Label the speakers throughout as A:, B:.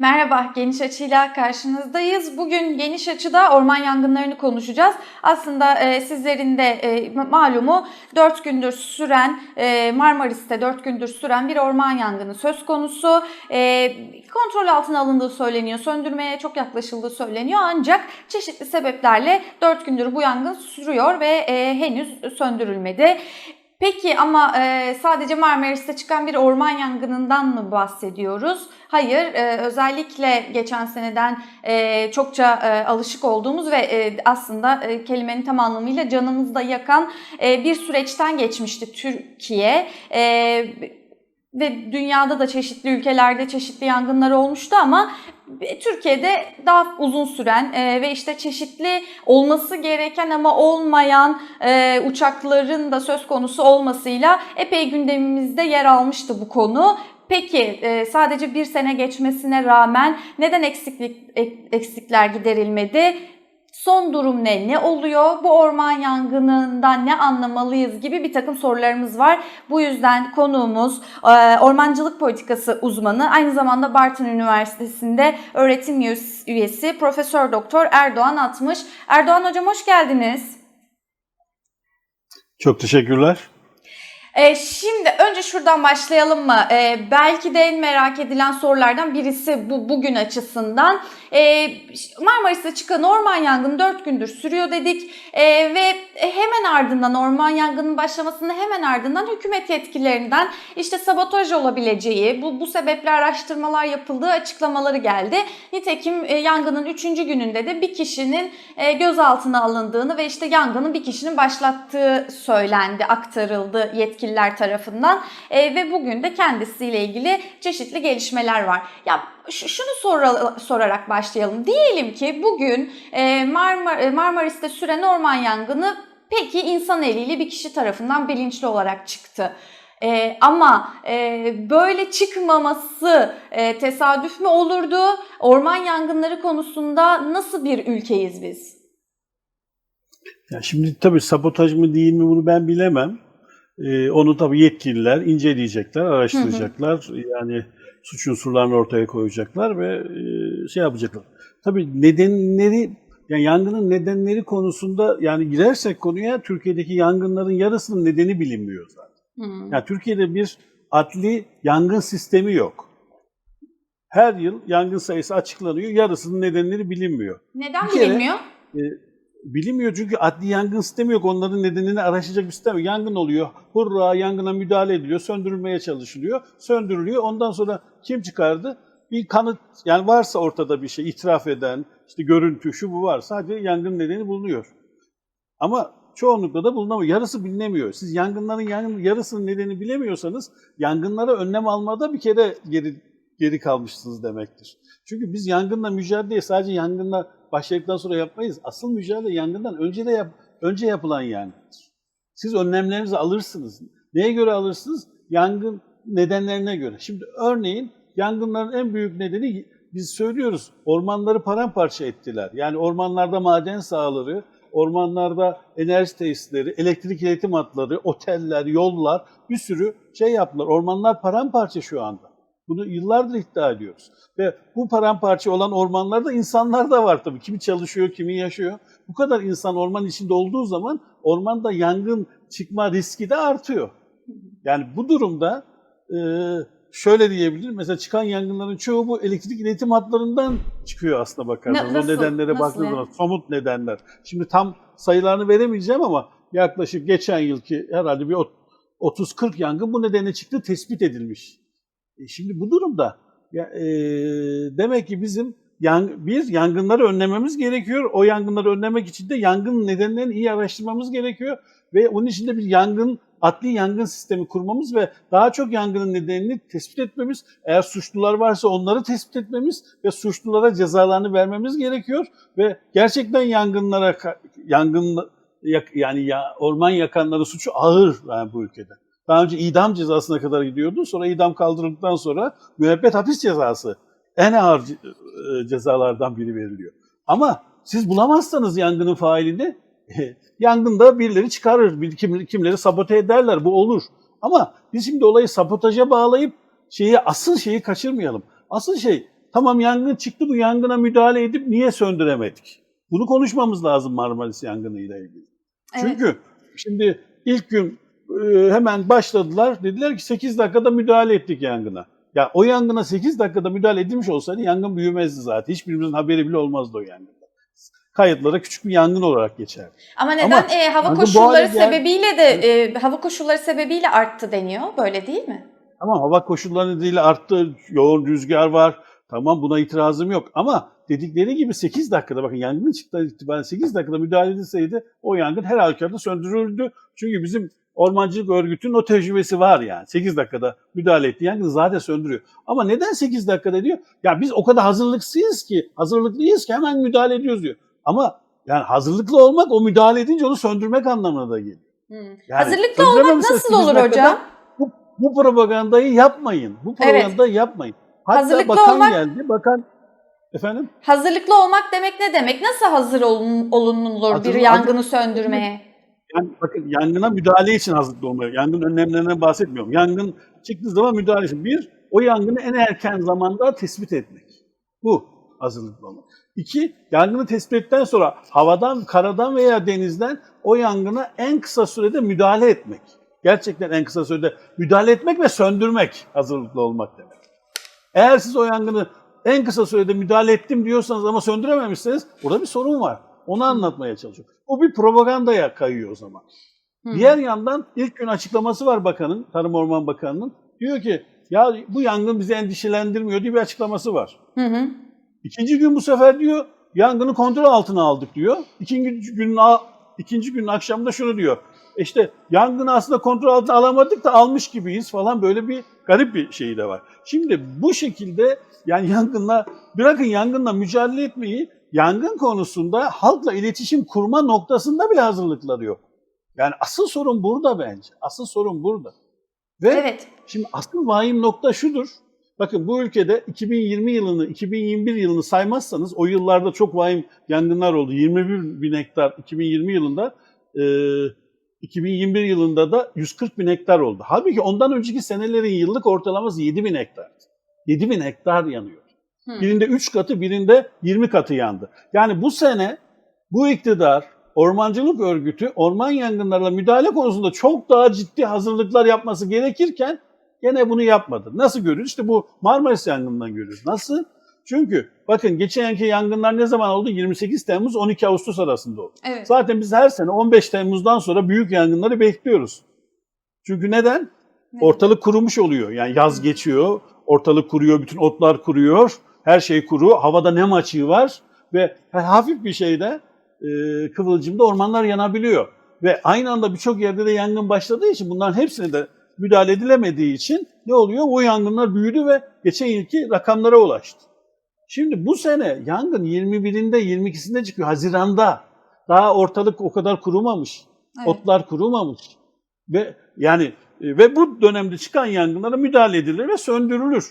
A: Merhaba, Geniş Açı'yla karşınızdayız. Bugün Geniş Açı'da orman yangınlarını konuşacağız. Aslında e, sizlerin de e, malumu 4 gündür süren, e, Marmaris'te 4 gündür süren bir orman yangını söz konusu. E, kontrol altına alındığı söyleniyor, söndürmeye çok yaklaşıldığı söyleniyor. Ancak çeşitli sebeplerle 4 gündür bu yangın sürüyor ve e, henüz söndürülmedi. Peki ama e, sadece Marmaris'te çıkan bir orman yangınından mı bahsediyoruz? Hayır, e, özellikle geçen seneden e, çokça e, alışık olduğumuz ve e, aslında e, kelimenin tam anlamıyla canımızda yakan e, bir süreçten geçmişti Türkiye. E, ve dünyada da çeşitli ülkelerde çeşitli yangınlar olmuştu ama Türkiye'de daha uzun süren e, ve işte çeşitli olması gereken ama olmayan e, uçakların da söz konusu olmasıyla epey gündemimizde yer almıştı bu konu. Peki e, sadece bir sene geçmesine rağmen neden eksiklik ek- eksikler giderilmedi? Son durum ne? Ne oluyor? Bu orman yangınından ne anlamalıyız gibi bir takım sorularımız var. Bu yüzden konuğumuz e, ormancılık politikası uzmanı, aynı zamanda Bartın Üniversitesi'nde öğretim üyesi- üyesi Profesör Doktor Erdoğan Atmış. Erdoğan hocam hoş geldiniz.
B: Çok teşekkürler.
A: E, şimdi önce şuradan başlayalım mı? E, belki de en merak edilen sorulardan birisi bu bugün açısından. E, Marmaris'te çıkan orman yangını 4 gündür sürüyor dedik E, ve hemen ardından orman yangının başlamasının hemen ardından hükümet yetkililerinden işte sabotaj olabileceği, bu, bu sebeple araştırmalar yapıldığı açıklamaları geldi. Nitekim e, yangının 3. gününde de bir kişinin e, gözaltına alındığını ve işte yangının bir kişinin başlattığı söylendi, aktarıldı yetkililer tarafından E, ve bugün de kendisiyle ilgili çeşitli gelişmeler var. Ya şunu sora- sorarak başlayalım. Diyelim ki bugün e, Marmar- e, Marmaris'te süren orman yangını peki insan eliyle bir kişi tarafından bilinçli olarak çıktı. E, ama e, böyle çıkmaması e, tesadüf mü olurdu? Orman yangınları konusunda nasıl bir ülkeyiz biz?
B: Ya şimdi tabii sabotaj mı değil mi bunu ben bilemem. Ee, onu tabii yetkililer inceleyecekler, araştıracaklar. Yani suç unsurlarını ortaya koyacaklar ve e, şey yapacaklar. Tabii nedenleri, yani yangının nedenleri konusunda yani girersek konuya Türkiye'deki yangınların yarısının nedeni bilinmiyor zaten.
A: Hmm.
B: Yani Türkiye'de bir adli yangın sistemi yok. Her yıl yangın sayısı açıklanıyor, yarısının nedenleri bilinmiyor.
A: Neden
B: Bir kere-
A: bilinmiyor?
B: E, bilinmiyor çünkü adli yangın sistemi yok. Onların nedenini araştıracak bir sistem yok. Yangın oluyor. Hurra yangına müdahale ediliyor. Söndürülmeye çalışılıyor. Söndürülüyor. Ondan sonra kim çıkardı? Bir kanıt yani varsa ortada bir şey itiraf eden, işte görüntü şu bu var. Sadece yangın nedeni bulunuyor. Ama çoğunlukla da bulunamıyor. Yarısı bilinemiyor. Siz yangınların yangın yarısının nedeni bilemiyorsanız yangınlara önlem almada bir kere geri geri kalmışsınız demektir. Çünkü biz yangınla mücadele sadece yangınla başladıktan sonra yapmayız. Asıl mücadele yangından önce de yap, önce yapılan yangındır. Siz önlemlerinizi alırsınız. Neye göre alırsınız? Yangın nedenlerine göre. Şimdi örneğin yangınların en büyük nedeni biz söylüyoruz ormanları paramparça ettiler. Yani ormanlarda maden sahaları, ormanlarda enerji tesisleri, elektrik iletim hatları, oteller, yollar bir sürü şey yaptılar. Ormanlar paramparça şu anda. Bunu yıllardır iddia ediyoruz. Ve bu paramparça olan ormanlarda insanlar da var tabii. Kimi çalışıyor, kimi yaşıyor. Bu kadar insan orman içinde olduğu zaman ormanda yangın çıkma riski de artıyor. Yani bu durumda e, şöyle diyebilirim. Mesela çıkan yangınların çoğu bu elektrik iletim hatlarından çıkıyor aslında bakarsanız.
A: Na-
B: o nedenlere baktığınız zaman somut nedenler. Şimdi tam sayılarını veremeyeceğim ama yaklaşık geçen yılki herhalde bir ot- 30-40 yangın bu nedene çıktı tespit edilmiş. E şimdi bu durumda ya, e, demek ki bizim yang, bir yangınları önlememiz gerekiyor. O yangınları önlemek için de yangın nedenlerini iyi araştırmamız gerekiyor ve onun için de bir yangın adli yangın sistemi kurmamız ve daha çok yangının nedenini tespit etmemiz, eğer suçlular varsa onları tespit etmemiz ve suçlulara cezalarını vermemiz gerekiyor ve gerçekten yangınlara yangın yani ya, orman yakanların suçu ağır yani bu ülkede. Daha önce idam cezasına kadar gidiyordu. Sonra idam kaldırıldıktan sonra müebbet hapis cezası en ağır e, cezalardan biri veriliyor. Ama siz bulamazsanız yangının failini yangında birileri çıkarır, kim, kimleri sabote ederler. Bu olur. Ama biz şimdi olayı sabotaja bağlayıp şeyi asıl şeyi kaçırmayalım. Asıl şey tamam yangın çıktı bu yangına müdahale edip niye söndüremedik? Bunu konuşmamız lazım Marmaris yangınıyla ilgili.
A: Evet.
B: Çünkü şimdi ilk gün hemen başladılar. Dediler ki 8 dakikada müdahale ettik yangına. Ya o yangına 8 dakikada müdahale edilmiş olsaydı yangın büyümezdi zaten. Hiçbirimizin haberi bile olmazdı o yangında. Kayıtlara küçük bir yangın olarak geçerdi.
A: Ama neden
B: Ama
A: e, hava koşulları sebebiyle de e, hava koşulları sebebiyle arttı deniyor. Böyle değil mi?
B: Tamam hava koşulları nedeniyle arttı, yoğun rüzgar var. Tamam buna itirazım yok. Ama dedikleri gibi 8 dakikada bakın yangın çıktığı itibaren 8 dakikada müdahale edilseydi o yangın her halükarda söndürüldü. Çünkü bizim ormancılık örgütünün o tecrübesi var yani. 8 dakikada müdahale etti yangını zaten söndürüyor. Ama neden 8 dakikada diyor? Ya biz o kadar hazırlıksız ki, hazırlıklıyız ki hemen müdahale ediyoruz diyor. Ama yani hazırlıklı olmak o müdahale edince onu söndürmek anlamına da geliyor. Yani
A: Hazırlıklı olmak nasıl
B: 8
A: olur hocam?
B: Bu, bu propagandayı yapmayın. Bu
A: Evet.
B: propagandayı yapmayın. Hatta
A: Hazırlıklı
B: bakan
A: olmak-
B: geldi. Bakan efendim
A: Hazırlıklı olmak demek ne demek? Nasıl hazır olun, olunur
B: Hazır-
A: bir yangını söndürmeye?
B: Yani bakın yangına müdahale için hazırlıklı olmalı. Yangın önlemlerinden bahsetmiyorum. Yangın çıktığı zaman müdahale için. Bir, o yangını en erken zamanda tespit etmek. Bu hazırlıklı olmak. İki, yangını tespit ettikten sonra havadan, karadan veya denizden o yangına en kısa sürede müdahale etmek. Gerçekten en kısa sürede müdahale etmek ve söndürmek hazırlıklı olmak demek. Eğer siz o yangını en kısa sürede müdahale ettim diyorsanız ama söndürememişseniz burada bir sorun var. Onu anlatmaya çalışıyorum. Bu bir propagandaya kayıyor o zaman.
A: Hı.
B: Diğer yandan ilk gün açıklaması var bakanın, Tarım Orman Bakanı'nın. Diyor ki ya bu yangın bizi endişelendirmiyor diye bir açıklaması var.
A: Hı hı.
B: İkinci gün bu sefer diyor yangını kontrol altına aldık diyor. İkinci günün ikinci günün akşamında şunu diyor. İşte yangını aslında kontrol altına alamadık da almış gibiyiz falan böyle bir garip bir şey de var. Şimdi bu şekilde yani yangınla bırakın yangınla mücadele etmeyi yangın konusunda halkla iletişim kurma noktasında bile hazırlıkları yok. Yani asıl sorun burada bence. Asıl sorun burada. Ve
A: Evet.
B: Şimdi asıl vahim nokta şudur. Bakın bu ülkede 2020 yılını, 2021 yılını saymazsanız o yıllarda çok vahim yangınlar oldu. 21 bin hektar 2020 yılında, e, 2021 yılında da 140 bin hektar oldu. Halbuki ondan önceki senelerin yıllık ortalaması 7 bin hektar. 7 bin hektar yanıyor.
A: Hı.
B: Birinde 3 katı, birinde 20 katı yandı. Yani bu sene bu iktidar, ormancılık örgütü orman yangınlarına müdahale konusunda çok daha ciddi hazırlıklar yapması gerekirken gene bunu yapmadı. Nasıl görüyoruz? İşte bu Marmaris yangınından görüyoruz. Nasıl? Çünkü bakın geçen yılki yangınlar ne zaman oldu? 28 Temmuz 12 Ağustos arasında oldu.
A: Evet.
B: Zaten biz her sene 15 Temmuz'dan sonra büyük yangınları bekliyoruz. Çünkü neden? Ortalık kurumuş oluyor. Yani yaz geçiyor, ortalık kuruyor, bütün otlar kuruyor, her şey kuru, havada nem açığı var ve hafif bir şeyde e, kıvılcımda ormanlar yanabiliyor. Ve aynı anda birçok yerde de yangın başladığı için bunların hepsine de müdahale edilemediği için ne oluyor? O yangınlar büyüdü ve geçen yılki rakamlara ulaştı. Şimdi bu sene yangın 21'inde 22'sinde çıkıyor. Haziranda. Daha ortalık o kadar kurumamış.
A: Evet.
B: Otlar kurumamış. Ve yani e, ve bu dönemde çıkan yangınlara müdahale edilir ve söndürülür.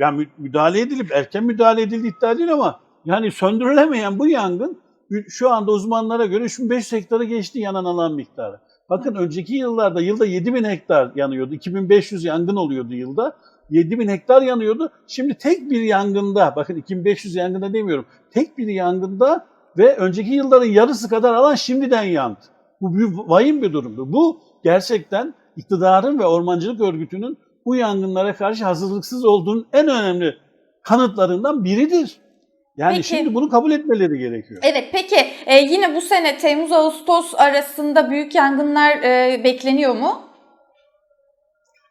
B: Yani mü- müdahale edilip erken müdahale edildi iddia değil ama yani söndürülemeyen bu yangın şu anda uzmanlara göre 3500 hektarı geçti yanan alan miktarı. Bakın önceki yıllarda yılda 7000 hektar yanıyordu. 2500 yangın oluyordu yılda. 7000 hektar yanıyordu. Şimdi tek bir yangında, bakın 2500 yangında demiyorum. Tek bir yangında ve önceki yılların yarısı kadar alan şimdiden yandı. Bu büyük vahim bir durumdu. Bu gerçekten iktidarın ve ormancılık örgütünün bu yangınlara karşı hazırlıksız olduğunun en önemli kanıtlarından biridir. Yani
A: Peki.
B: şimdi bunu kabul etmeleri gerekiyor.
A: Evet peki e, yine bu sene Temmuz-Ağustos arasında büyük yangınlar e, bekleniyor mu?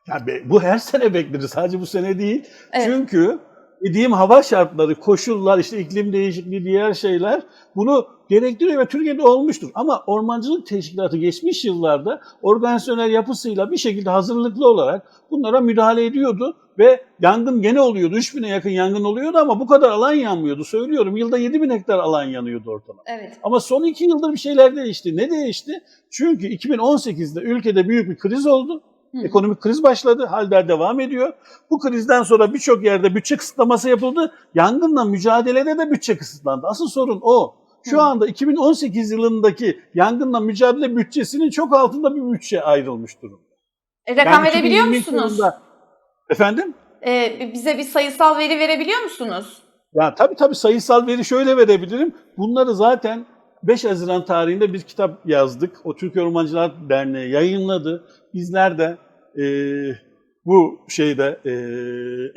B: Ya be- bu her sene beklenir. Sadece bu sene değil.
A: Evet.
B: Çünkü dediğim hava şartları, koşullar, işte iklim değişikliği, diğer şeyler bunu gerektiriyor ve Türkiye'de olmuştur. Ama ormancılık teşkilatı geçmiş yıllarda organizasyonel yapısıyla bir şekilde hazırlıklı olarak bunlara müdahale ediyordu ve yangın gene oluyordu. 3000'e yakın yangın oluyordu ama bu kadar alan yanmıyordu. Söylüyorum yılda 7000 hektar alan yanıyordu ortalama.
A: Evet.
B: Ama son iki yıldır bir şeyler değişti. Ne değişti? Çünkü 2018'de ülkede büyük bir kriz oldu.
A: Hı.
B: Ekonomik kriz başladı, haller devam ediyor. Bu krizden sonra birçok yerde bütçe kısıtlaması yapıldı. Yangınla mücadelede de bütçe kısıtlandı. Asıl sorun o. Şu
A: Hı.
B: anda 2018 yılındaki yangınla mücadele bütçesinin çok altında bir bütçe ayrılmış durumda.
A: E, rakam
B: Yani
A: verebiliyor
B: 2022
A: musunuz?
B: yılında- efendim?
A: Ee, bize bir sayısal veri verebiliyor musunuz?
B: Ya tabii tabii sayısal veri şöyle verebilirim. Bunları zaten 5 Haziran tarihinde bir kitap yazdık. O Türkiye Ormancılar Derneği yayınladı. Bizler de e, bu şeyde e,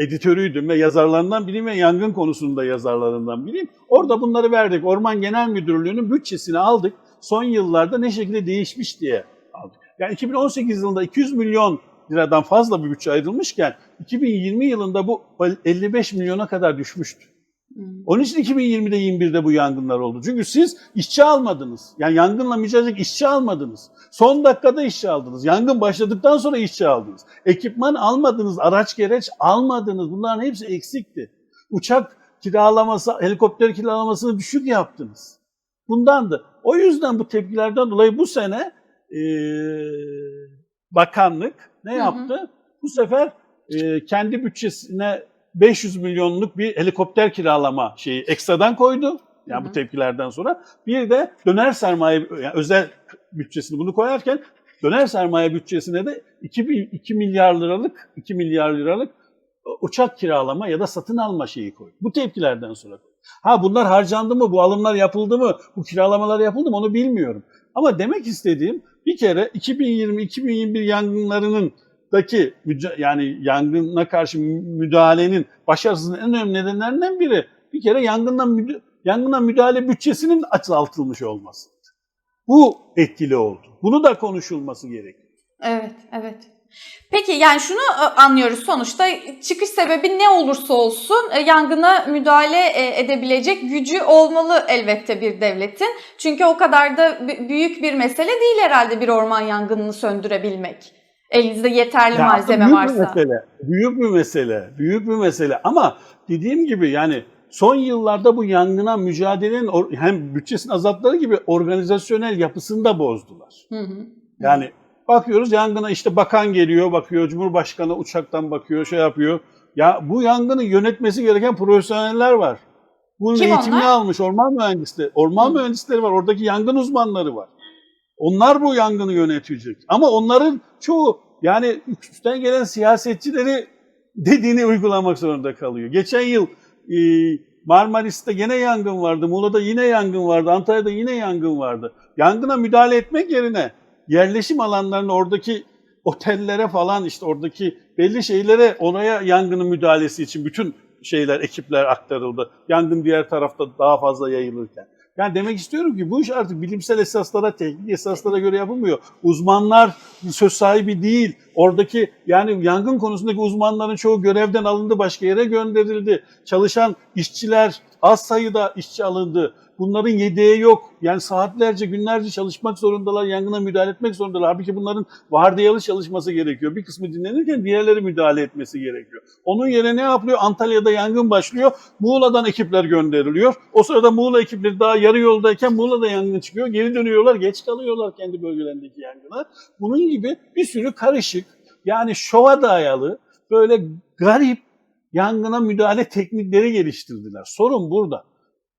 B: editörüydüm ve yazarlarından biriyim ve yangın konusunda yazarlarından biriyim. Orada bunları verdik. Orman Genel Müdürlüğü'nün bütçesini aldık. Son yıllarda ne şekilde değişmiş diye aldık. Yani 2018 yılında 200 milyon liradan fazla bir bütçe ayrılmışken 2020 yılında bu 55 milyona kadar düşmüştü.
A: Hmm.
B: Onun için 2020'de 21'de bu yangınlar oldu. Çünkü siz işçi almadınız. Yani yangınla mücadele işçi almadınız. Son dakikada işçi aldınız. Yangın başladıktan sonra işçi aldınız. Ekipman almadınız, araç gereç almadınız. Bunların hepsi eksikti. Uçak kiralaması, helikopter kiralamasını düşük yaptınız. Bundandı. O yüzden bu tepkilerden dolayı bu sene eee, bakanlık ne
A: Hı hı.
B: yaptı? Bu sefer eee, kendi bütçesine 500 milyonluk bir helikopter kiralama şeyi ekstradan koydu. Yani
A: Hı hı.
B: bu tepkilerden sonra. Bir de döner sermaye yani özel bütçesini bunu koyarken döner sermaye bütçesine de 2, bin- 2 milyar liralık 2 milyar liralık uçak kiralama ya da satın alma şeyi koydu. Bu tepkilerden sonra. Ha bunlar harcandı mı, bu alımlar yapıldı mı, bu kiralamalar yapıldı mı onu bilmiyorum. Ama demek istediğim bir kere 2020-2021 yangınlarının daki yani yangına karşı müdahalenin başarısının en önemli nedenlerinden biri bir kere yangından yangına müdahale bütçesinin azaltılmış olması. Bu etkili oldu. Bunu da konuşulması gerekiyor.
A: Evet, evet. Peki yani şunu e, anlıyoruz sonuçta çıkış sebebi ne olursa olsun e, yangına müdahale e, edebilecek gücü olmalı elbette bir devletin. Çünkü o kadar da büyük bir mesele değil herhalde bir orman yangınını söndürebilmek. Elinizde yeterli
B: Ya
A: malzeme
B: büyük
A: varsa.
B: Bir mesele, büyük bir mesele, büyük bir mesele. Ama dediğim gibi yani son yıllarda bu yangına mücadelenin hem bütçesini azalttıkları gibi organizasyonel yapısını da bozdular.
A: Hı hı.
B: Yani bakıyoruz yangına işte bakan geliyor, bakıyor, Cumhurbaşkanı uçaktan bakıyor, şey yapıyor. Ya bu yangını yönetmesi gereken profesyoneller var. Bunun
A: Kim
B: eğitimini
A: onlar?
B: almış orman mühendisleri. Orman
A: Hı.
B: mühendisleri var, oradaki yangın uzmanları var. Onlar bu yangını yönetecek. Ama onların çoğu yani üstten gelen siyasetçileri dediğini uygulamak zorunda kalıyor. Geçen yıl e, Marmaris'te yine yangın vardı, Muğla'da yine yangın vardı, Antalya'da yine yangın vardı. Yangına müdahale etmek yerine yerleşim alanlarına oradaki otellere falan işte oradaki belli şeylere oraya yangının müdahalesi için bütün şeyler, ekipler aktarıldı. Yangın diğer tarafta daha fazla yayılırken. Yani demek istiyorum ki bu iş artık bilimsel esaslara, teknik esaslara göre yapılmıyor. Uzmanlar söz sahibi değil. Oradaki yani yangın konusundaki uzmanların çoğu görevden alındı, başka yere gönderildi. Çalışan işçiler az sayıda işçi alındı. Bunların yedeği yok. Yani saatlerce, günlerce çalışmak zorundalar, yangına müdahale etmek zorundalar. Halbuki bunların vardiyalı çalışması gerekiyor. Bir kısmı dinlenirken diğerleri müdahale etmesi gerekiyor. Onun yerine ne yapılıyor? Antalya'da yangın başlıyor. Muğla'dan ekipler gönderiliyor. O sırada Muğla ekipleri daha yarı yoldayken Muğla'da yangın çıkıyor. Geri dönüyorlar, geç kalıyorlar kendi bölgelerindeki yangına. Bunun gibi bir sürü karışık, yani şova dayalı, böyle garip yangına müdahale teknikleri geliştirdiler. Sorun burada.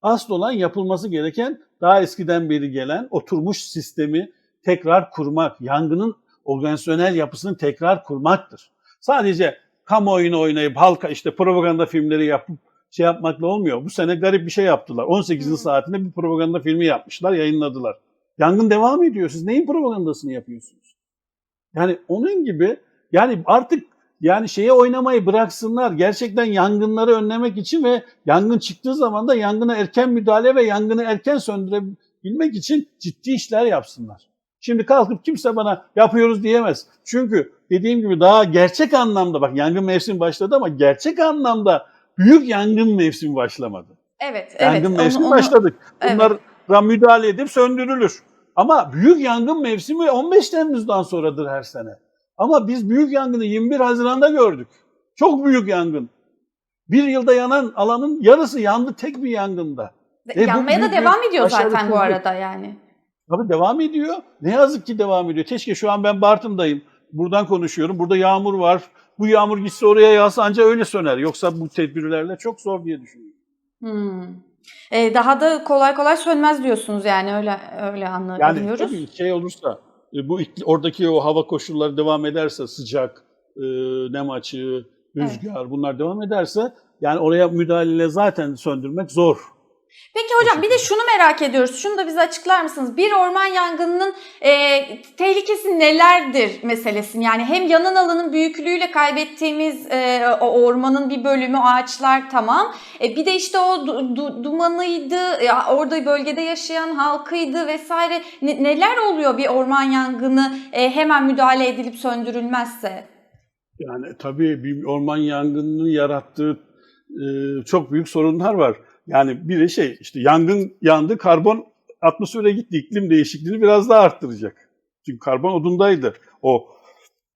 B: Asıl olan yapılması gereken daha eskiden beri gelen oturmuş sistemi tekrar kurmak, yangının organizasyonel yapısını tekrar kurmaktır. Sadece kamuoyunu oynayıp halka işte propaganda filmleri yapıp şey yapmakla olmuyor. Bu sene garip bir şey yaptılar. 18.
A: Hı.
B: saatinde bir propaganda filmi yapmışlar, yayınladılar. Yangın devam ediyor. Siz neyin propagandasını yapıyorsunuz? Yani onun gibi yani artık yani şeye oynamayı bıraksınlar. Gerçekten yangınları önlemek için ve yangın çıktığı zaman da yangına erken müdahale ve yangını erken söndürebilmek için ciddi işler yapsınlar. Şimdi kalkıp kimse bana yapıyoruz diyemez. Çünkü dediğim gibi daha gerçek anlamda bak yangın mevsimi başladı ama gerçek anlamda büyük yangın mevsimi başlamadı.
A: Evet,
B: Yangın
A: evet. Onu-
B: mevsimi
A: onu-
B: başladık.
A: Evet.
B: Bunlara müdahale edip söndürülür. Ama büyük yangın mevsimi 15 Temmuz'dan sonradır her sene. Ama biz büyük yangını 21 Haziran'da gördük. Çok büyük yangın. Bir yılda yanan alanın yarısı yandı tek bir yangında. E, bu
A: Yanmaya da devam ediyor zaten bu arada yani.
B: Tabii devam ediyor. Ne yazık ki devam ediyor. Keşke şu an ben Bartın'dayım. Buradan konuşuyorum. Burada yağmur var. Bu yağmur gitse oraya yağsa ancak öyle söner. Yoksa bu tedbirlerle çok zor diye düşünüyorum.
A: Hmm. Ee, daha da kolay kolay sönmez diyorsunuz yani öyle öyle anla-
B: Yani
A: anlıyoruz.
B: tabii şey olursa, e, bu ikli- oradaki o hava koşulları devam ederse sıcak, e, nem açığı, rüzgar bunlar devam ederse yani oraya müdahale zaten söndürmek zor.
A: Peki hocam bir de şunu merak ediyoruz. Şunu da bize açıklar mısınız? Bir orman yangınının e, tehlikesi nelerdir meselesini? Yani hem yanan alanın büyüklüğüyle kaybettiğimiz e, o ormanın bir bölümü ağaçlar tamam. E, bir de işte o du- du- dumanıydı, ya orada bölgede yaşayan halkıydı vesaire. Ne- neler oluyor bir orman yangını e, hemen müdahale edilip söndürülmezse?
B: Yani tabii bir orman yangınının yarattığı e, çok büyük sorunlar var. Yani biri şey işte yangın yandı karbon atmosfere gitti iklim değişikliğini biraz daha arttıracak. Çünkü karbon odundaydı. O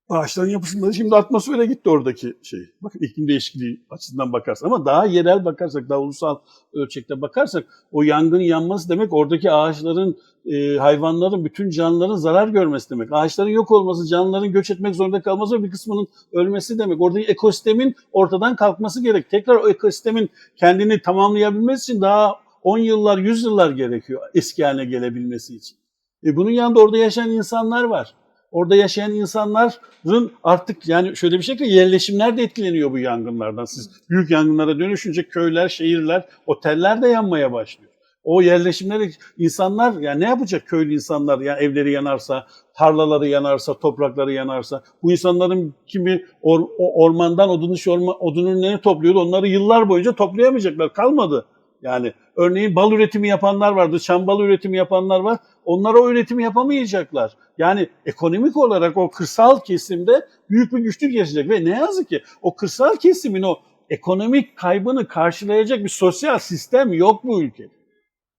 B: ağaçların yapısında şimdi atmosfere gitti oradaki şey. Bakın iklim değişikliği açısından bakarsak ama daha yerel bakarsak, daha ulusal ölçekte bakarsak o yangının yanması demek oradaki ağaçların, e, hayvanların, bütün canlıların zarar görmesi demek. Ağaçların yok olması, canlıların göç etmek zorunda kalması ve bir kısmının ölmesi demek. Oradaki ekosistemin ortadan kalkması gerek. Tekrar o ekosistemin kendini tamamlayabilmesi için daha 10 yıllar, 100 yıllar gerekiyor eski haline gelebilmesi için. E bunun yanında orada yaşayan insanlar var. Orada yaşayan insanların artık yani şöyle bir ki yerleşimler de etkileniyor bu yangınlardan. Siz büyük yangınlara dönüşünce köyler, şehirler, oteller de yanmaya başlıyor. O yerleşimleri insanlar yani ne yapacak köylü insanlar yani evleri yanarsa, tarlaları yanarsa, toprakları yanarsa bu insanların kimi or, ormandan odun iş orma, odun ürünlerini topluyordu. Onları yıllar boyunca toplayamayacaklar. Kalmadı. Yani örneğin bal üretimi yapanlar vardı, çam bal üretimi yapanlar var. Onlar o üretimi yapamayacaklar. Yani ekonomik olarak o kırsal kesimde büyük bir güçlük yaşayacak ve ne yazık ki o kırsal kesimin o ekonomik kaybını karşılayacak bir sosyal sistem yok bu ülkede.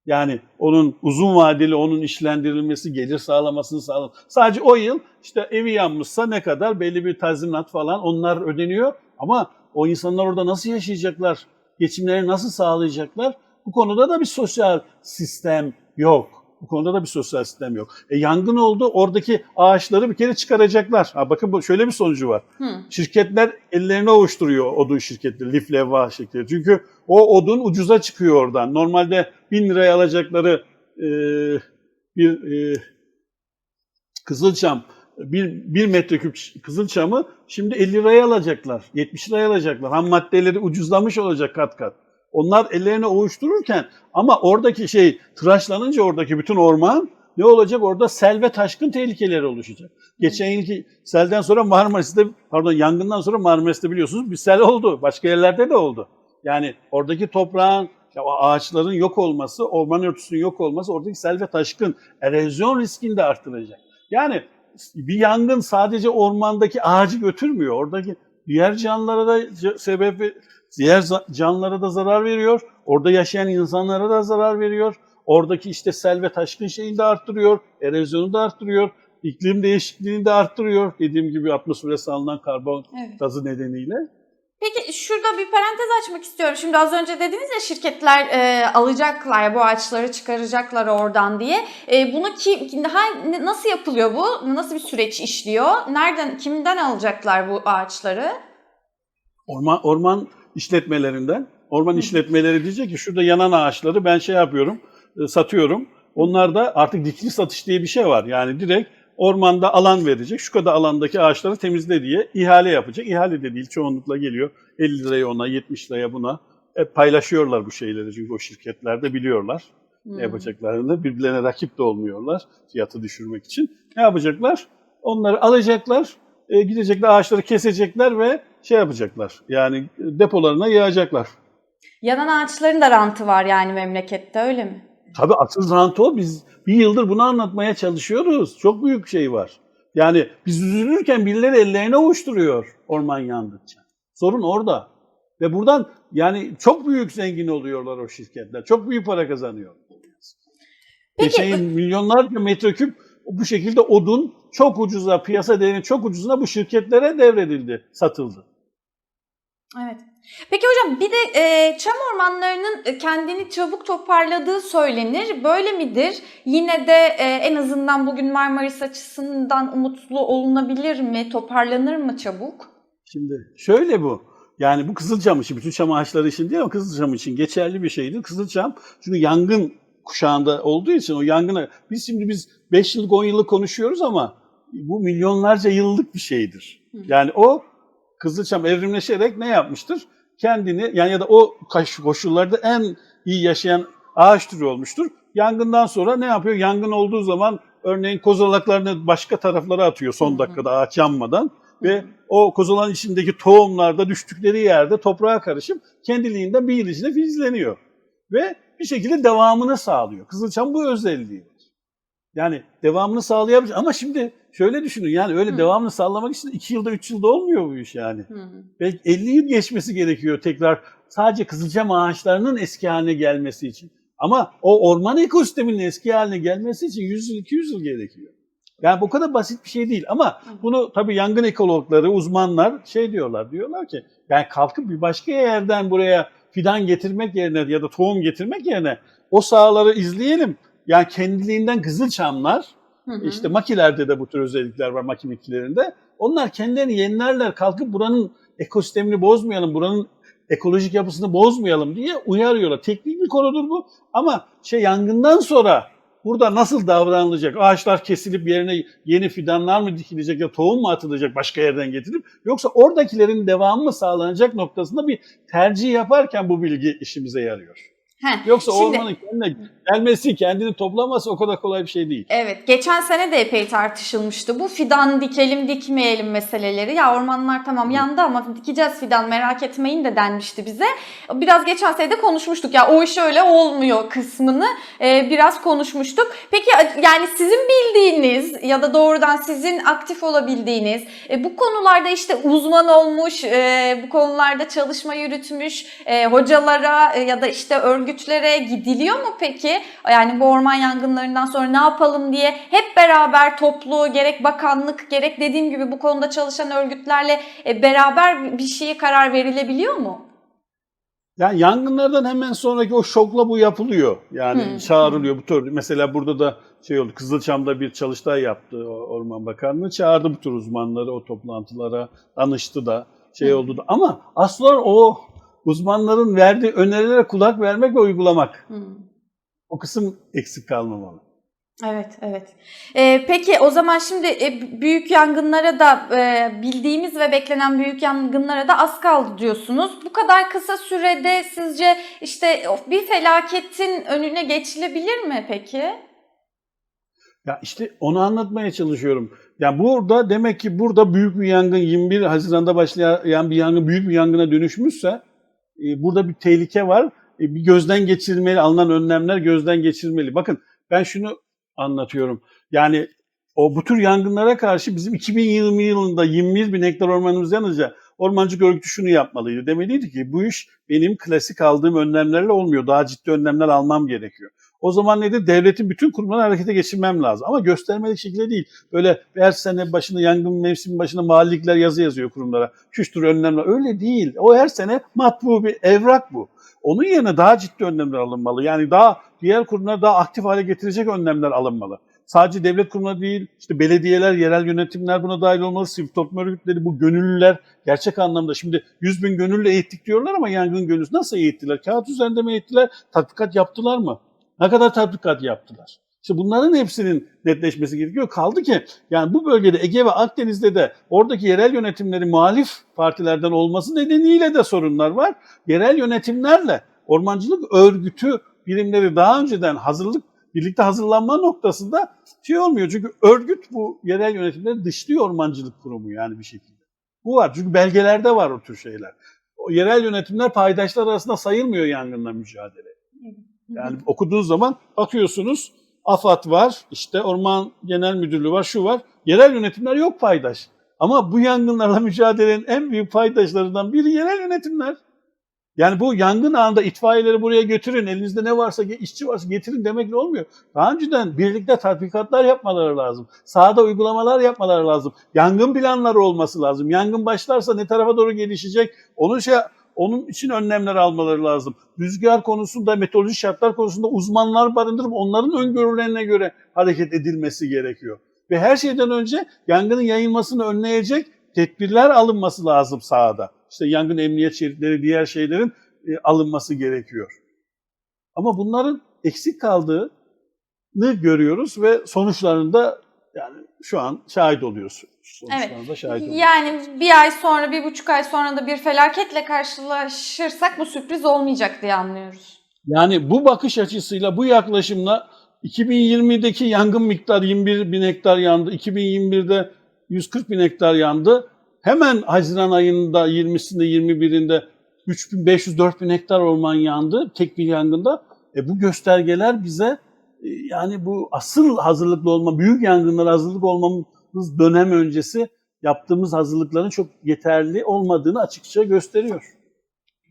B: Yani onun uzun vadeli onun işlendirilmesi, gelir sağlamasını sağlam. Sadece o yıl işte evi yanmışsa ne kadar belli bir tazminat falan onlar ödeniyor. Ama o insanlar orada nasıl yaşayacaklar? Geçimlerini nasıl sağlayacaklar? Bu konuda da bir sosyal sistem yok. Bu konuda da bir sosyal sistem yok. E, yangın oldu, oradaki ağaçları bir kere çıkaracaklar. Ha, bakın bu şöyle bir sonucu var.
A: Hı.
B: Şirketler ellerini ovuşturuyor odun şirketleri, lif levva şirketleri. Çünkü o odun ucuza çıkıyor oradan. Normalde 1000 liraya alacakları e, bir e, kızılçam, bir, bir metreküp kızılçamı şimdi 50 liraya alacaklar, 70 liraya alacaklar. Ham maddeleri ucuzlamış olacak kat kat. Onlar ellerini ovuştururken ama oradaki şey tıraşlanınca oradaki bütün orman ne olacak? Orada sel ve taşkın tehlikeleri oluşacak. Geçen yılki selden sonra Marmaris'te, pardon yangından sonra Marmaris'te biliyorsunuz bir sel oldu. Başka yerlerde de oldu. Yani oradaki toprağın, ağaçların yok olması, orman örtüsünün yok olması oradaki sel ve taşkın, erozyon riskini de arttıracak. Yani bir yangın sadece ormandaki ağacı götürmüyor. Oradaki diğer canlılara da sebep diğer canlılara da zarar veriyor. Orada yaşayan insanlara da zarar veriyor. Oradaki işte sel ve taşkın şeyini de arttırıyor. Erozyonu da arttırıyor. iklim değişikliğini de arttırıyor. Dediğim gibi atmosfere salınan karbon
A: Evet.
B: gazı nedeniyle.
A: Peki şurada bir parantez açmak istiyorum. Şimdi az önce dediniz ya şirketler e, alacaklar bu ağaçları çıkaracaklar oradan diye. E, bunu ki ha, ne- nasıl yapılıyor bu? Nasıl bir süreç işliyor? Nereden kimden alacaklar bu ağaçları?
B: Orman, orman işletmelerinden. Orman işletmeleri diyecek ki şurada yanan ağaçları ben şey yapıyorum, e, satıyorum. Onlar da artık dikili satış diye bir şey var. Yani direkt ormanda alan verecek. Şu kadar alandaki ağaçları temizle diye ihale yapacak. İhale de değil çoğunlukla geliyor. 50 liraya ona, 70 liraya buna. E, paylaşıyorlar bu şeyleri çünkü o şirketler de biliyorlar
A: Hmm.
B: ne yapacaklarını. Birbirlerine rakip de olmuyorlar fiyatı düşürmek için. Ne yapacaklar? Onları alacaklar, e, gidecekler ağaçları kesecekler ve şey yapacaklar. Yani e, depolarına yığacaklar.
A: Yanan ağaçların da rantı var yani memlekette öyle mi?
B: Tabii asıl rant o. Biz bir yıldır bunu anlatmaya çalışıyoruz. Çok büyük şey var. Yani biz üzülürken birileri ellerine ovuşturuyor orman yandıkça. Sorun orada. Ve buradan yani çok büyük zengin oluyorlar o şirketler. Çok büyük para kazanıyor.
A: Peki-
B: Geçen milyonlarca metreküp bu şekilde odun çok ucuza, piyasa değerinin çok ucuzuna bu şirketlere devredildi, satıldı.
A: Evet. Peki hocam bir de e, çam ormanlarının e, kendini çabuk toparladığı söylenir. Böyle midir? Yine de e, en azından bugün Marmaris açısından umutlu olunabilir mi? Toparlanır mı çabuk?
B: Şimdi şöyle bu. Yani bu kızılçam için, bütün çam ağaçları için değil ama kızılçam için geçerli bir şeydir. Kızılçam çünkü yangın kuşağında olduğu için o yangına biz şimdi biz 5 yıllık 10 yıllık konuşuyoruz ama bu milyonlarca yıllık bir şeydir. Yani o Kızılçam evrimleşerek ne yapmıştır? Kendini yani ya da o koşullarda en iyi yaşayan ağaç türü olmuştur. Yangından sonra ne yapıyor? Yangın olduğu zaman örneğin kozalaklarını başka taraflara atıyor son dakikada ağaç yanmadan ve o kozalan içindeki tohumlar da düştükleri yerde toprağa karışıp kendiliğinden bir yıl içinde filizleniyor. Ve bir şekilde devamını sağlıyor. Kızılçam bu özelliği var. Yani devamını sağlayabilir ama şimdi şöyle düşünün yani öyle
A: Hı.
B: devamını sağlamak için 2 yılda 3 yılda olmuyor bu iş yani.
A: Hı hı.
B: Belki 50 yıl geçmesi gerekiyor tekrar sadece kızılcam ağaçlarının eski haline gelmesi için. Ama o orman ekosisteminin eski haline gelmesi için 100 yıl 200 yıl gerekiyor. Yani bu kadar basit bir şey değil ama bunu tabii yangın ekologları, uzmanlar şey diyorlar. Diyorlar ki yani kalkıp bir başka yerden buraya fidan getirmek yerine ya da tohum getirmek yerine o sahaları izleyelim. Yani kendiliğinden kızılçamlar
A: Hı hı.
B: işte makilerde de bu tür özellikler var maki bitkilerinde. Onlar kendilerini yenilerler kalkıp buranın ekosistemini bozmayalım, buranın ekolojik yapısını bozmayalım diye uyarıyorlar. Teknik bir konudur bu ama şey yangından sonra burada nasıl davranılacak? Ağaçlar kesilip yerine yeni fidanlar mı dikilecek ya tohum mu atılacak başka yerden getirip yoksa oradakilerin devamı mı sağlanacak noktasında bir tercih yaparken bu bilgi işimize yarıyor.
A: Heh,
B: Yoksa
A: şimdi-
B: ormanın kendine gelmesi, kendini toplaması o kadar kolay bir şey değil.
A: Evet, geçen sene de epey tartışılmıştı. Bu fidan dikelim dikmeyelim meseleleri. Ya ormanlar tamam yandı ama dikeceğiz fidan merak etmeyin de denmişti bize. Biraz geçen sene de konuşmuştuk ya o iş öyle olmuyor kısmını e, biraz konuşmuştuk. Peki yani sizin bildiğiniz ya da doğrudan sizin aktif olabildiğiniz e, bu konularda işte uzman olmuş, e, bu konularda çalışma yürütmüş e, hocalara e, ya da işte örgütlere gidiliyor mu peki? Yani bu orman yangınlarından sonra ne yapalım diye hep beraber toplu gerek bakanlık gerek dediğim gibi bu konuda çalışan örgütlerle e, beraber bir şeye karar verilebiliyor mu?
B: Yani yangınlardan hemen sonraki o şokla bu yapılıyor. Yani
A: Hı,
B: çağrılıyor bu tür. Mesela burada da şey oldu. Kızılçam'da bir çalıştay yaptı Orman Bakanlığı. Çağırdı bu tür uzmanları o toplantılara. Danıştı da şey
A: Hı.
B: oldu da. Ama asıl o uzmanların verdiği önerilere kulak vermek ve uygulamak.
A: Hı.
B: O kısım eksik kalmamalı.
A: Evet, evet. Ee, peki o zaman şimdi e, büyük yangınlara da e, bildiğimiz ve beklenen büyük yangınlara da az kaldı diyorsunuz. Bu kadar kısa sürede sizce işte bir felaketin önüne geçilebilir mi peki?
B: Ya işte onu anlatmaya çalışıyorum. Ya burada demek ki burada büyük bir yangın 21 Haziran'da başlayan bir yangın büyük bir yangına dönüşmüşse burada bir tehlike var. E, bir gözden geçirilmeli, alınan önlemler gözden geçirilmeli. Bakın ben şunu anlatıyorum. Yani o bu tür yangınlara karşı bizim 2020 yılında 21 bin hektar ormanımız yanınca ormancılık örgütü şunu yapmalıydı. Demeliydi ki bu iş benim klasik aldığım önlemlerle olmuyor. Daha ciddi önlemler almam gerekiyor. O zaman nedir? Devletin bütün kurumlarını harekete geçirmem lazım. Ama göstermelik şekilde değil. Böyle her sene başında yangın mevsimi başında mahallikler yazı yazıyor kurumlara. Şu tür önlemler. Öyle değil. O her sene matbu bir evrak bu. Onun yerine daha ciddi önlemler alınmalı. Yani daha diğer kurumlar daha aktif hale getirecek önlemler alınmalı. Sadece devlet kurumları değil, işte belediyeler, yerel yönetimler buna dahil olmalı, sivil toplum örgütleri, bu gönüllüler gerçek anlamda şimdi 100 bin gönüllü eğittik diyorlar ama yangın gönüllüsü nasıl eğittiler? Kağıt üzerinde mi eğittiler? Tatbikat yaptılar mı? Ne kadar tatbikat yaptılar? İşte bunların hepsinin netleşmesi gerekiyor. Kaldı ki yani bu bölgede Ege ve Akdeniz'de de oradaki yerel yönetimlerin muhalif partilerden olması nedeniyle de sorunlar var. Yerel yönetimlerle ormancılık örgütü birimleri daha önceden hazırlık birlikte hazırlanma noktasında şey olmuyor. Çünkü örgüt bu yerel yönetimleri dışlıyor ormancılık kurumu yani bir şekilde. Bu var. Çünkü belgelerde var o tür şeyler. O yerel yönetimler paydaşlar arasında sayılmıyor yangınla mücadele. Yani okuduğunuz zaman bakıyorsunuz AFAD var, işte Orman Genel Müdürlüğü var, şu var. Yerel yönetimler yok paydaş. Ama bu yangınlarla mücadelenin en büyük paydaşlarından biri yerel yönetimler. Yani bu yangın anında itfaiyeleri buraya götürün, elinizde ne varsa, işçi varsa getirin demekle olmuyor. Daha önceden birlikte tatbikatlar yapmaları lazım. Sahada uygulamalar yapmaları lazım. Yangın planları olması lazım. Yangın başlarsa ne tarafa doğru gelişecek, onun şey onun için önlemler almaları lazım. Rüzgar konusunda, meteorolojik şartlar konusunda uzmanlar barındırıp onların öngörülerine göre hareket edilmesi gerekiyor. Ve her şeyden önce yangının yayılmasını önleyecek tedbirler alınması lazım sahada. İşte yangın emniyet şeritleri, diğer şeylerin e, alınması gerekiyor. Ama bunların eksik kaldığını görüyoruz ve sonuçlarını da yani şu an şahit oluyoruz. Sonuçlarına da şahit oluyoruz.
A: Yani bir ay sonra, bir buçuk ay sonra da bir felaketle karşılaşırsak bu sürpriz olmayacak diye anlıyoruz.
B: Yani bu bakış açısıyla, bu yaklaşımla 2020'deki yangın miktarı 21 bin hektar yandı. 2021'de 140 bin hektar yandı. Hemen Haziran ayında 20'sinde 21'inde 3500-4000 bin hektar orman yandı tek bir yangında. E bu göstergeler bize e, yani bu asıl hazırlıklı olma, büyük yangınlara hazırlık olmamız dönem öncesi yaptığımız hazırlıkların çok yeterli olmadığını açıkça gösteriyor.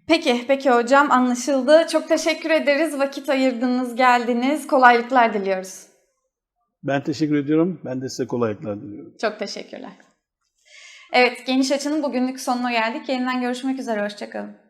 A: Peki, peki hocam anlaşıldı. Çok teşekkür ederiz. Vakit ayırdınız, geldiniz. Kolaylıklar diliyoruz.
B: Ben teşekkür ediyorum. Ben de size kolaylıklar diliyorum.
A: Çok teşekkürler. Evet, Geniş Açı'nın bugünlük sonuna geldik. Yeniden görüşmek üzere, hoşçakalın.